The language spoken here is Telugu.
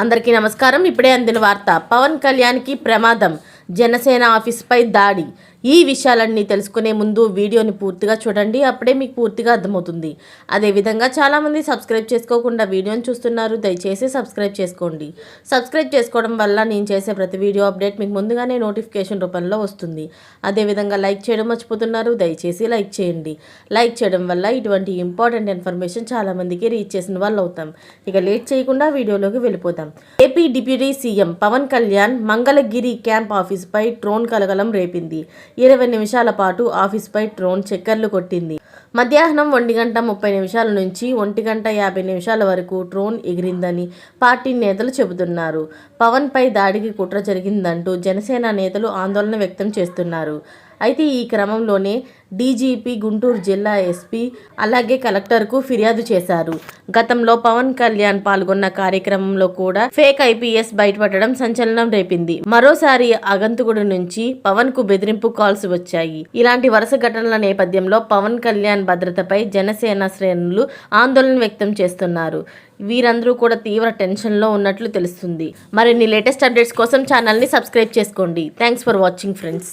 అందరికీ నమస్కారం. ఇప్పుడే అందిన వార్త పవన్ కళ్యాణ్కి ప్రమాదం జనసేన ఆఫీస్పై దాడి ఈ విషయాలన్నీ తెలుసుకునే ముందు వీడియోని పూర్తిగా చూడండి అప్పుడే మీకు పూర్తిగా అర్థమవుతుంది. అదేవిధంగా చాలామంది సబ్స్క్రైబ్ చేసుకోకుండా వీడియోని చూస్తున్నారు దయచేసి సబ్స్క్రైబ్ చేసుకోండి. సబ్స్క్రైబ్ చేసుకోవడం వల్ల నేను చేసే ప్రతి వీడియో అప్డేట్ మీకు ముందుగానే నోటిఫికేషన్ రూపంలో వస్తుంది. అదేవిధంగా లైక్ చేయడం మర్చిపోతున్నారు దయచేసి లైక్ చేయండి. లైక్ చేయడం వల్ల ఇటువంటి ఇంపార్టెంట్ ఇన్ఫర్మేషన్ చాలామందికి రీచ్ చేసిన వాళ్ళు అవుతాం. ఇక లేట్ చేయకుండా వీడియోలోకి వెళ్ళిపోతాం. AP deputy CM Pawan Kalyan Mangalagiri camp ఆఫీస్పై drone కలగలం రేపింది. ఇరవై నిమిషాల పాటు ఆఫీస్పై డ్రోన్ చక్కర్లు కొట్టింది. మధ్యాహ్నం ఒంటి గంట ముప్పై నిమిషాల నుంచి ఒంటి గంట యాభై నిమిషాల వరకు డ్రోన్ ఎగిరిందని పార్టీ నేతలు చెబుతున్నారు. పవన్పై దాడికి కుట్ర జరిగిందంటూ జనసేన నేతలు ఆందోళన వ్యక్తం చేస్తున్నారు. అయితే ఈ క్రమంలోనే డీజీపీ గుంటూరు జిల్లా ఎస్పీ అలాగే కలెక్టర్కు ఫిర్యాదు చేశారు. గతంలో పవన్ కళ్యాణ్ పాల్గొన్న కార్యక్రమంలో కూడా ఫేక్ ఐపీఎస్ బయటపడడం సంచలనం రేపింది. మరోసారి అగంతకుడి నుంచి పవన్కు బెదిరింపు కాల్స్ వచ్చాయి. ఇలాంటి వరుస ఘటనల నేపథ్యంలో పవన్ కళ్యాణ్ భద్రతపై జనసేన శ్రేణులు ఆందోళన వ్యక్తం చేస్తున్నారు. వీరందరూ కూడా తీవ్ర టెన్షన్లో ఉన్నట్లు తెలుస్తుంది. మరిన్ని లేటెస్ట్ అప్డేట్స్ కోసం ఛానల్ని సబ్స్క్రైబ్ చేసుకోండి. Thanks for watching friends.